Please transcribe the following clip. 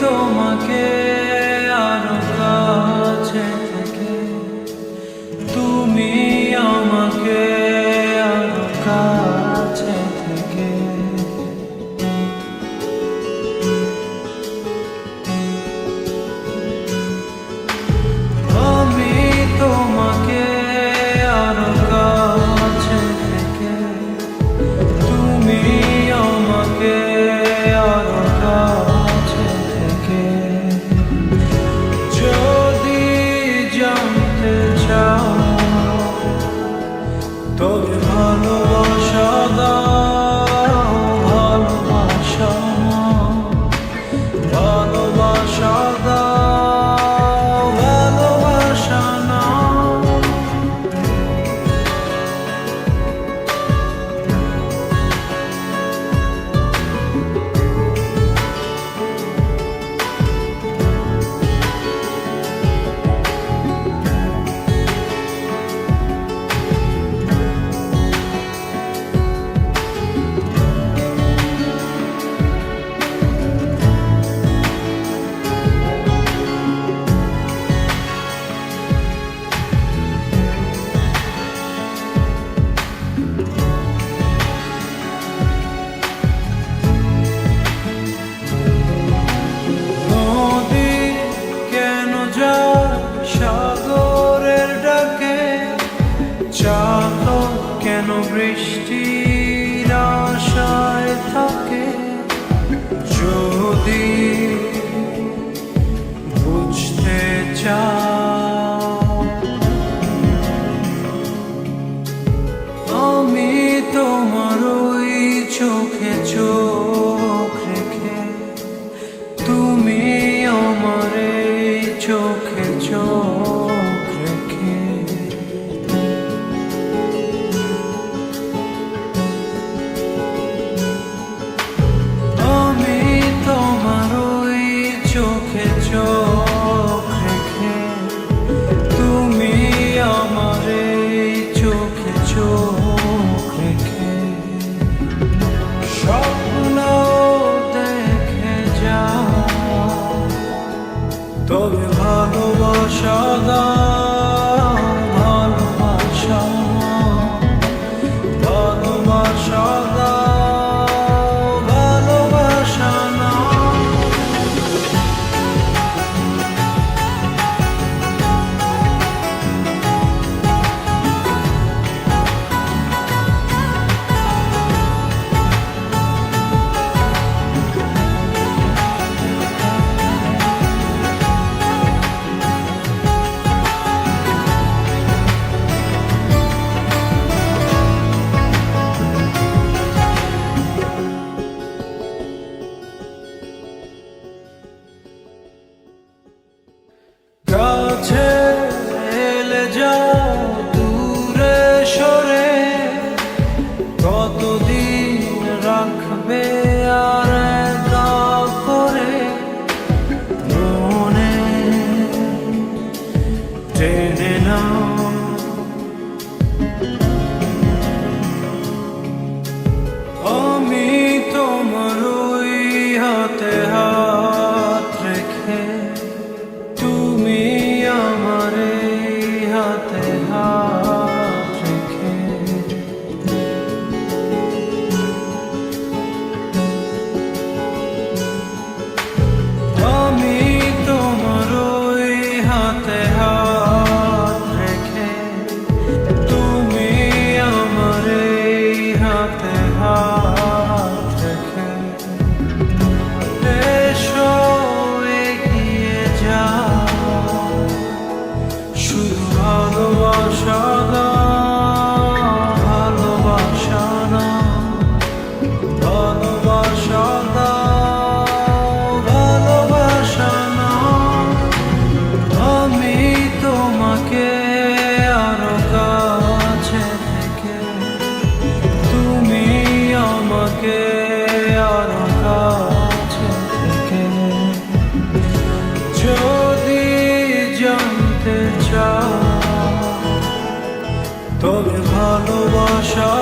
toma que বৃষ্টির আশায় থাকে। যদি বুঝতে চা আমি তোমার ওই চোখে চোখ রেখে, তুমি আমার চোখে চোখ স্বপ্ন দেখে যাও। তবে ভালোবাসা din rakbe yare show